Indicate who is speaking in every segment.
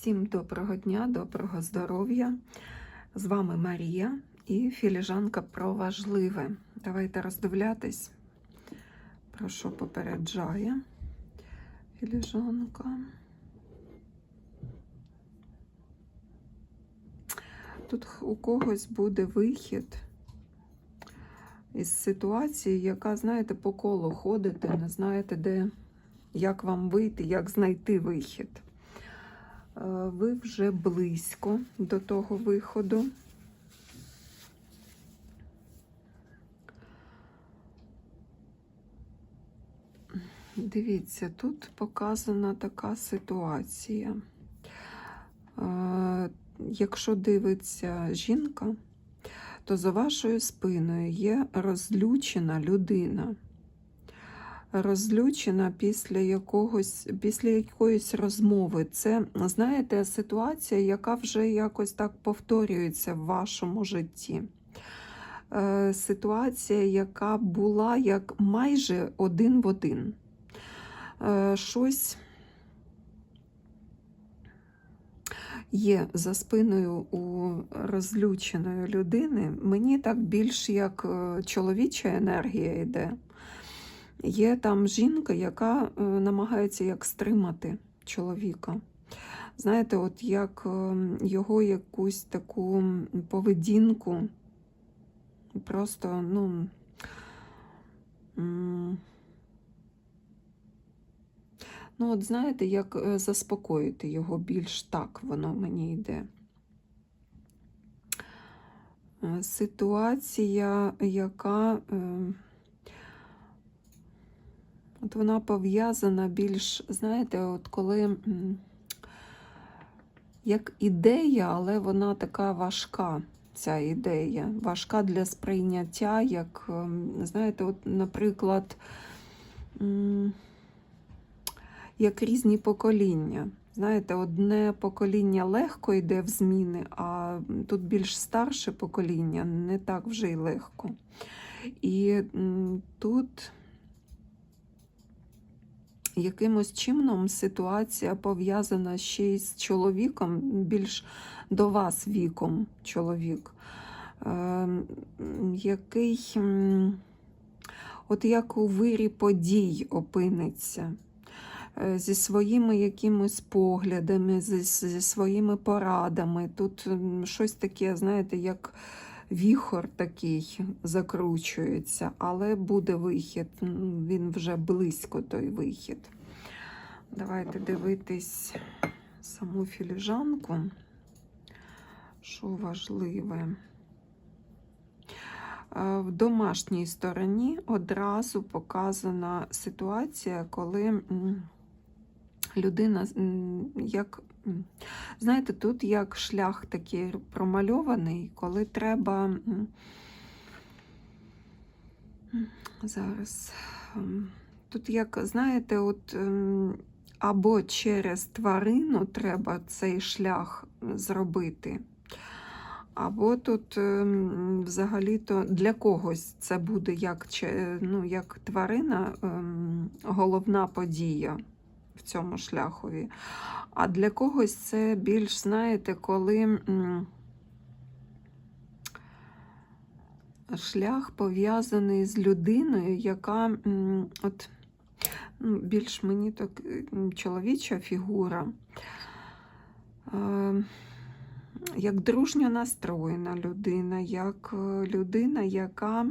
Speaker 1: Всім доброго дня, доброго здоров'я. З вами Марія і філіжанка про важливе. Давайте роздивлятись, про що попереджає філіжанка. Тут у когось буде вихід із ситуації, яка, знаєте, по колу ходите, не знаєте, де, як вам вийти, як знайти вихід. Е, Ви вже близько до того виходу. Дивіться, тут показана така ситуація. Е, Якщо дивиться жінка, то за вашою спиною є розлючена людина. Розлючена після якогось, після якоїсь розмови. Це, знаєте, ситуація, яка вже якось так повторюється в вашому житті. Е, Ситуація, яка була як майже один в один. Е, Щось є за спиною у розлюченої людини. Мені так більш як е, чоловіча енергія йде. Є там жінка, яка е, намагається як стримати чоловіка. Знаєте, от як е, його якусь таку поведінку, просто, ну. Ну, от знаєте, як е, заспокоїти його більш так воно мені йде. Ситуація, яка от вона пов'язана більш, знаєте, от коли як ідея, але вона така важка, ця ідея, важка для сприйняття, як, ем, знаєте, от, наприклад, як різні покоління. Знаєте, одне покоління легко йде в зміни, а тут більш старше покоління не так вже й легко. І тут якимось чином ситуація пов'язана ще й з чоловіком, більш до вас віком чоловік, е, який, от як у вирі подій опиниться е, зі своїми якимись поглядами, зі, зі своїми порадами. Тут щось таке, знаєте, як віхор такий закручується, але буде вихід. Він вже близько той вихід. Давайте дивитись саму філіжанку, що важливе. Е, В домашній стороні одразу показана ситуація, коли людина, як, знаєте, тут як шлях такий промальований, коли треба зараз. Тут, як, знаєте, от ем, або через тварину треба цей шлях зробити, або тут ем, взагалі-то для когось це буде як, ну, як тварина, ем, головна подія в цьому шляхові. А для когось це більш, знаєте, коли шлях пов'язаний з людиною, яка от, ну, більш мені так чоловіча фігура. Е, як дружньо настроєна людина, як е, людина, яка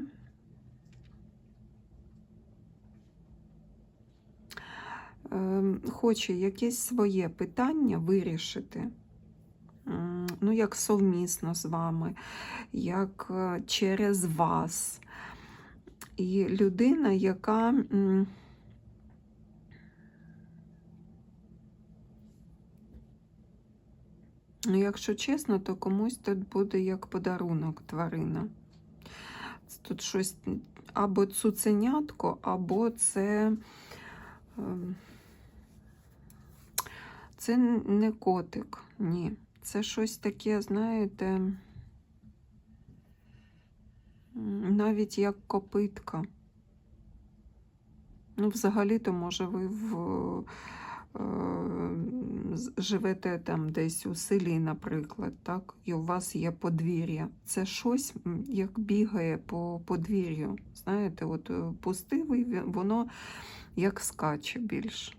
Speaker 1: хоче якесь своє питання вирішити, ну, як совмісно з вами, як е, через вас. І людина, яка Ну, якщо чесно, то комусь тут буде як подарунок тварина. Тут щось або цуценятко, або це. Це не котик, ні. Це щось таке, знаєте, навіть як копитка. Ну, взагалі-то, може, ви в е, живете там десь у селі, наприклад, так, і у вас є подвір'я. Це щось як бігає по подвір'ю. Знаєте, от е, пустивий, воно як скаче більш.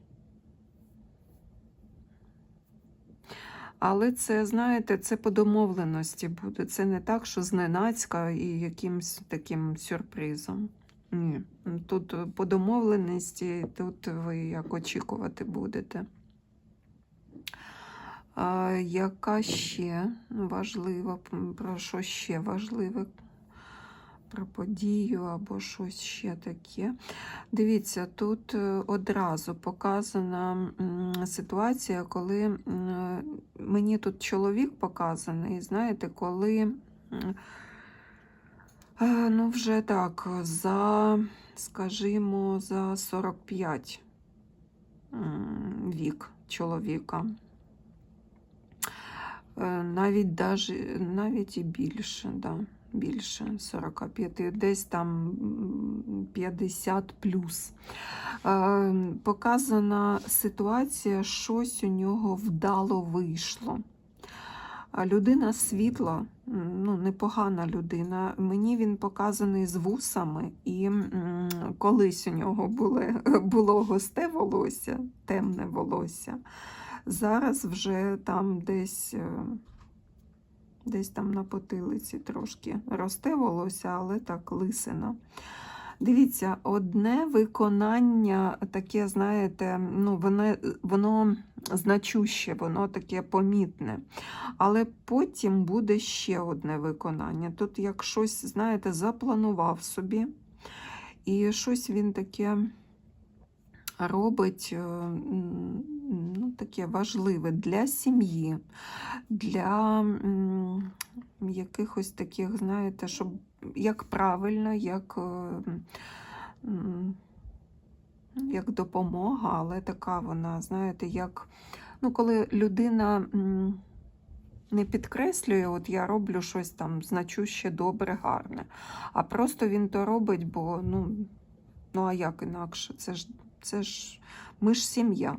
Speaker 1: Але це, знаєте, це по домовленості буде. Це не так, що зненацька і якимсь таким сюрпризом. Ні. Тут по домовленості, тут ви як очікувати будете. А, яка ще важлива, про що ще важливе? Про подію або щось ще таке. Дивіться, тут е, одразу показана ситуація, коли мені тут чоловік показаний, знаєте, коли е, ну вже так, за, скажімо, за 45 м, вік чоловіка. Е, Навіть, навіть і більше, да, більше 45, десь там 50 плюс. Е, Показана ситуація, щось у нього вдало вийшло. Людина світла, ну, непогана людина. Мені він показаний з вусами, і колись у нього було, було густе волосся, темне волосся. Зараз вже там десь, е, десь там на потилиці трошки росте волосся, але так лисина. Дивіться, одне виконання таке, знаєте, ну, воно, воно значуще, воно таке помітне. Але потім буде ще одне виконання. Тут як щось, знаєте, запланував собі, і щось він таке робить е, ну, таке важливе для сім'ї, для якихось таких, знаєте, щоб як правильно, як, е, як допомога, але така вона, знаєте, як ну, коли людина. Не підкреслює, от я роблю щось там значуще, добре, гарне. А просто він то робить, бо ну, ну а як інакше? Це ж, це ж ми ж сім'я.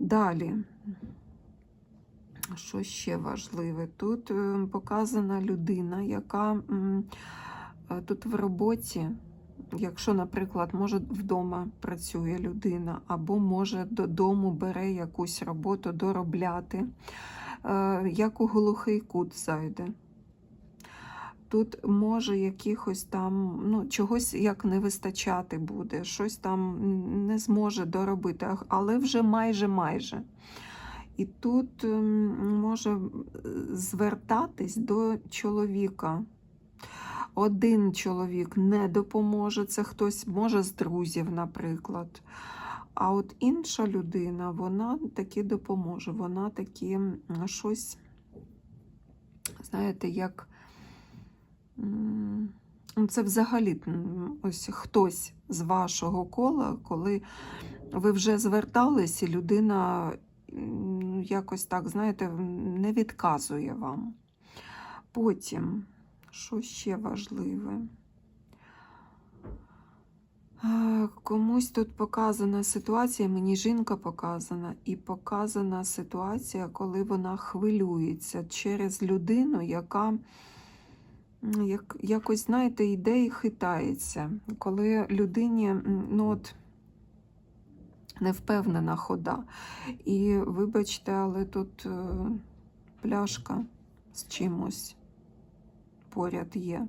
Speaker 1: Далі. Що ще важливе? Тут е, показана людина, яка е, тут в роботі, якщо, наприклад, може вдома працює людина, або може додому бере якусь роботу доробляти, е, як у глухий кут зайде. Тут може якихось там, ну, чогось як не вистачати буде, щось там не зможе доробити, але вже майже майже. І тут ем, може звертатись до чоловіка. Один чоловік не допоможе, це хтось може з друзів, наприклад. А от інша людина, вона таки допоможе, вона таки щось, знаєте, як. Це взагалі ось хтось з вашого кола, коли ви вже звертались, і людина якось так, знаєте, не відказує вам. Потім, що ще важливе? Комусь тут показана ситуація, мені жінка показана, і показана ситуація, коли вона хвилюється через людину, яка як, якось, знаєте, йде і хитається. Коли людині, ну от, невпевнена хода. І вибачте, але тут е, пляшка з чимось поряд є.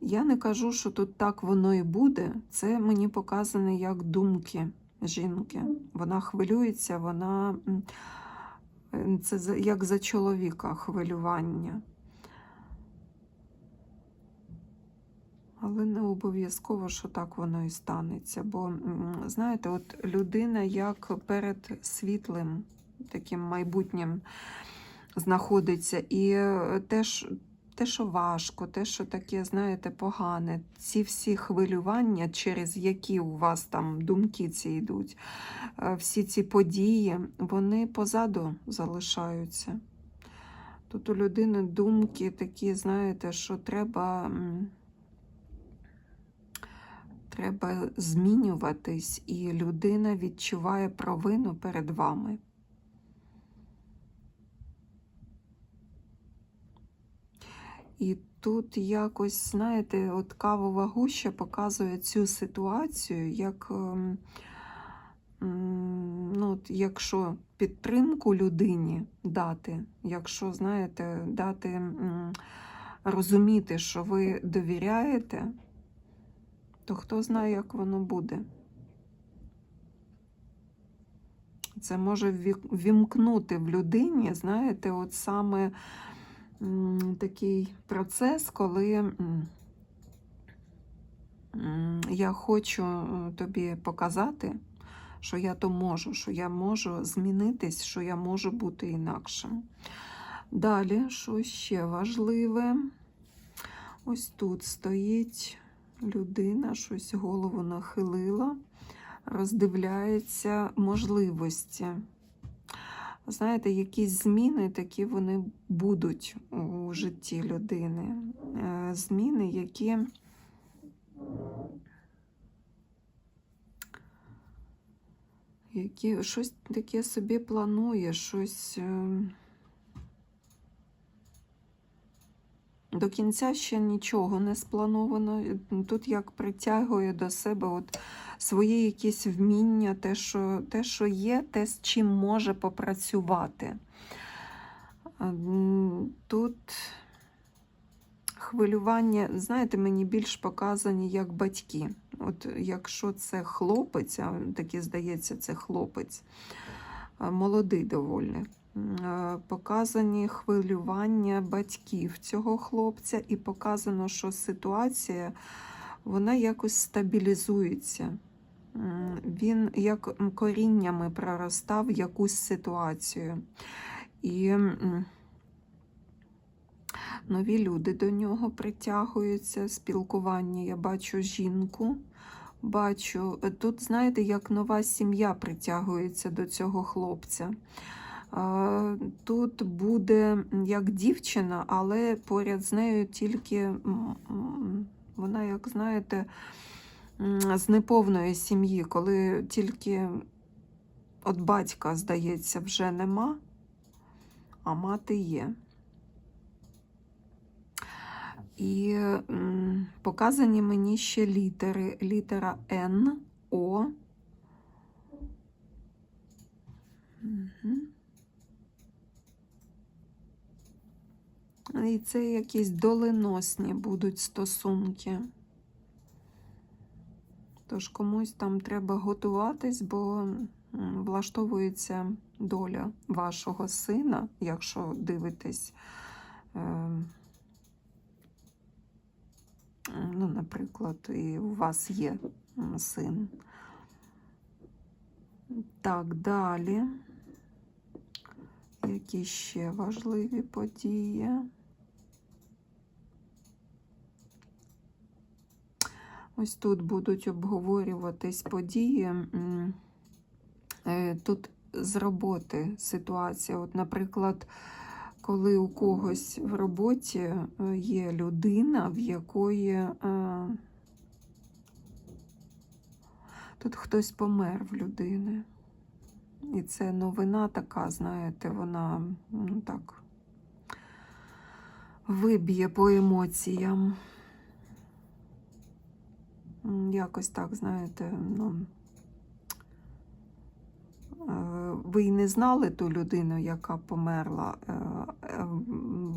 Speaker 1: Я не кажу, що тут так воно і буде. Це мені показано як думки жінки. Вона хвилюється, вона це як за чоловіка хвилювання. Але не обов'язково, що так воно і станеться. Бо, знаєте, от людина як перед світлим таким майбутнім знаходиться, і е, теж. Те, що важко, те, що таке, знаєте, погане, ці всі хвилювання, через які у вас там думки ці йдуть, е, всі ці події, вони позаду залишаються. Тут у людини думки такі, знаєте, що треба, треба змінюватись, і людина відчуває провину перед вами. І тут якось, знаєте, от кавова гуща показує цю ситуацію, як ем, ну, от якщо підтримку людині дати, якщо, знаєте, дати розуміти, що ви довіряєте, то хто знає, як воно буде. Це може ввімкнути в людині, знаєте, от саме такий процес, коли я хочу е, тобі показати, що я то можу, що я можу змінитись, що я можу бути інакшим. Далі, що ще важливе? Ось тут стоїть людина, щось голову нахилила, роздивляється можливості. Знаєте, якісь зміни такі вони будуть у житті людини. Е, Зміни, які які щось таке собі планує, щось до кінця ще нічого не сплановано. Тут як притягує до себе от свої якісь вміння, те, що, те, що є, те, з чим може попрацювати. Тут хвилювання, знаєте, мені більш показані як батьки. От якщо це хлопець, а таки здається, це хлопець, молодий доволі. Е, Показані хвилювання батьків цього хлопця, і показано, що ситуація вона якось стабілізується. Він як коріннями проростав якусь ситуацію. І нові люди до нього притягуються, спілкування. Я бачу жінку, бачу. е, Тут, знаєте, як нова сім'я притягується до цього хлопця. Тут буде як дівчина, але поряд з нею тільки вона, як знаєте, з неповної сім'ї, коли тільки от батька, здається, вже нема, а мати є. І показані мені ще літери. Літера Н, О. Мгм. І це якісь доленосні будуть стосунки. Тож комусь там треба готуватись, бо влаштовується доля вашого сина, якщо дивитесь. Е, ну, наприклад, і у вас є син. Так, далі. Які ще важливі події? Ось тут будуть обговорюватись події. е, Тут з роботи ситуація. От, наприклад, коли у когось в роботі е, є людина, в якої е, тут хтось помер в людини. І це новина така, знаєте, вона ну, так виб'є по емоціям. Якось так, знаєте, ну. е, Ви й не знали ту людину, яка померла. е, е,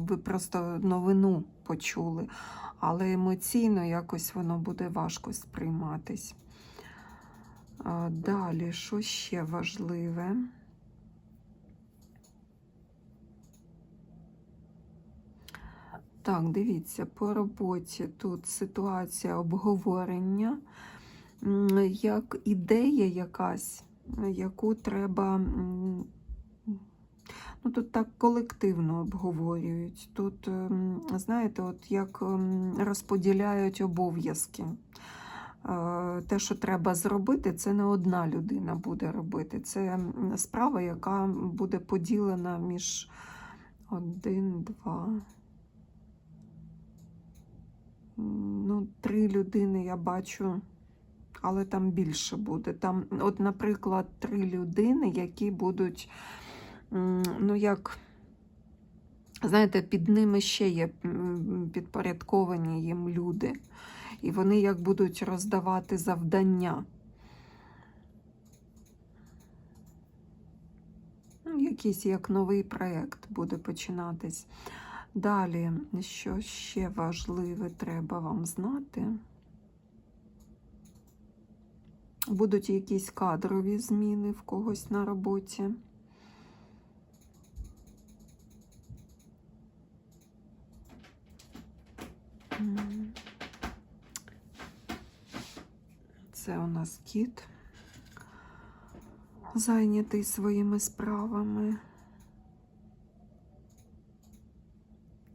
Speaker 1: Ви просто новину почули, але емоційно якось воно буде важко сприйматись. Далі, що ще важливе? Так, дивіться, по роботі тут ситуація обговорення, як ідея якась, яку треба. Ну, тут так колективно обговорюють. Тут, ем, знаєте, от як ем, розподіляють обов'язки. Е, Те, що треба зробити, це не одна людина буде робити. Це справа, яка буде поділена між один, два. Ну, три людини я бачу але там більше буде. Там, от, наприклад, три людини, які будуть, ну як, знаєте, під ними ще є підпорядковані їм люди. І вони як будуть роздавати завдання. Ну, Якийсь як новий проєкт буде починатись. Далі, що ще важливе треба вам знати? Будуть якісь кадрові зміни в когось на роботі. Це у нас кіт, зайнятий своїми справами.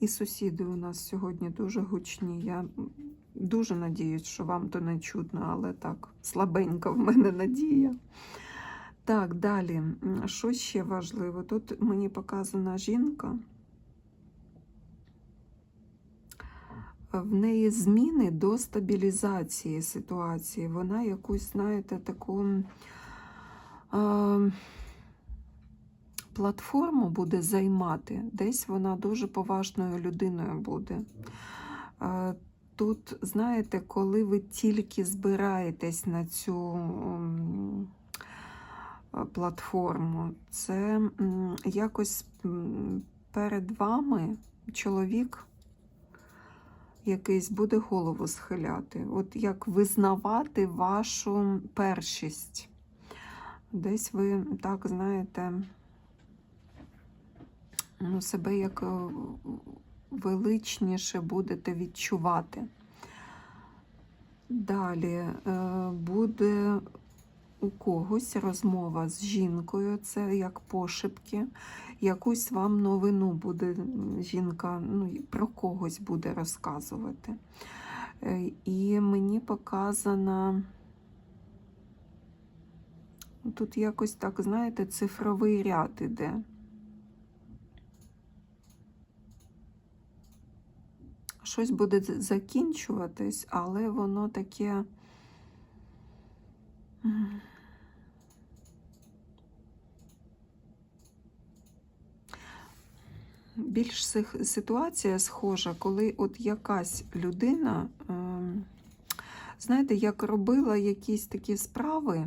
Speaker 1: І сусіди у нас сьогодні дуже гучні. Я дуже надіюсь, що вам то не чутно, але так, слабенька в мене надія. Так, далі. Що ще важливо? Тут мені показана жінка. В неї зміни до стабілізації ситуації. Вона якусь, знаєте, таку е, платформу буде займати. Десь вона дуже поважною людиною буде. Е, Тут, знаєте, коли ви тільки збираєтесь на цю е, платформу, це якось перед вами чоловік якийсь буде голову схиляти. От як визнавати вашу першість. Десь ви так знаєте, себе як е, величніше будете відчувати. Далі е, буде у когось розмова з жінкою, це як пошепки. Якусь вам новину буде жінка, ну, про когось буде розказувати. Е, І мені показано. Тут якось так, знаєте, цифровий ряд іде. Щось буде закінчуватись, але воно таке. Більш ситуація схожа, коли от якась людина, ем, знаєте, як робила якісь такі справи,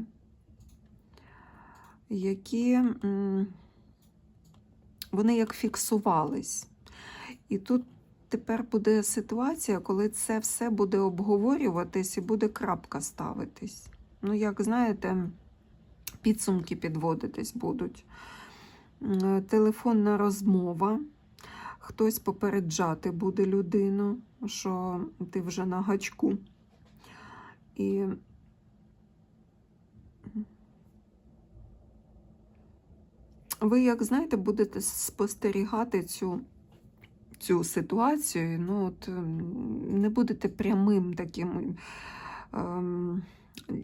Speaker 1: які вони як фіксувались. І тут тепер буде ситуація, коли це все буде обговорюватись і буде крапка ставитись. Ну, як знаєте, підсумки підводитись будуть. Телефонна розмова. Хтось попереджати буде людину, що ти вже на гачку. І ви, як знаєте, будете спостерігати цю, цю ситуацію. Ну, от, ем, не будете прямим таким ем,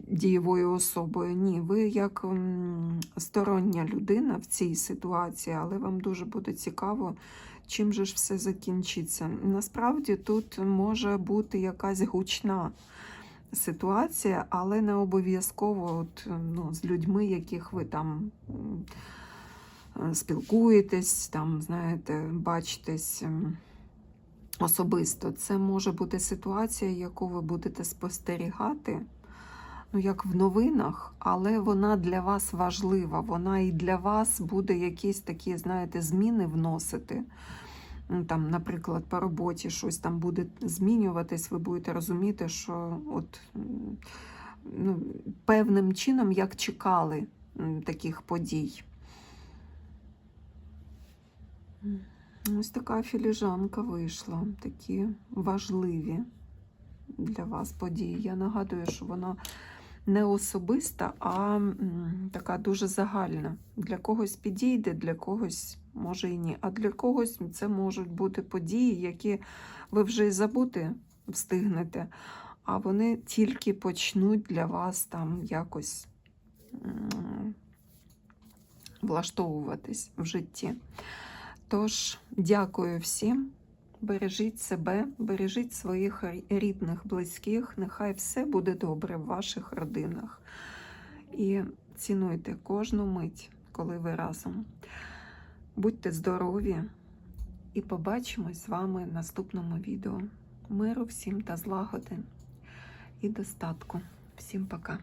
Speaker 1: дієвою особою. Ні, ви як ем, стороння людина в цій ситуації, але вам дуже буде цікаво, чим же ж все закінчиться. Насправді тут може бути якась гучна ситуація, але не обов'язково от, ну, з людьми, яких ви там спілкуєтесь, там, знаєте, бачитесь особисто. Це може бути ситуація, яку ви будете спостерігати. Ну, як в новинах, але вона для вас важлива. Вона і для вас буде якісь такі, знаєте, зміни вносити. Ну, Там, наприклад, по роботі щось там буде змінюватись, ви будете розуміти, що от, ну, певним чином, як чекали таких подій. М, Ось така філіжанка вийшла, такі важливі для вас події. Я нагадую, що вона не особиста, а така дуже загальна. Для когось підійде, для когось може і ні. А для когось це можуть бути події, які ви вже й забути встигнете, а вони тільки почнуть для вас там якось влаштовуватись в житті. Тож, дякую всім бережіть себе, бережіть своїх рідних, близьких. Нехай все буде добре в ваших родинах. І цінуйте кожну мить, коли ви разом. Будьте здорові і побачимось з вами в наступному відео. Миру всім та злагоди і достатку. Всім пока!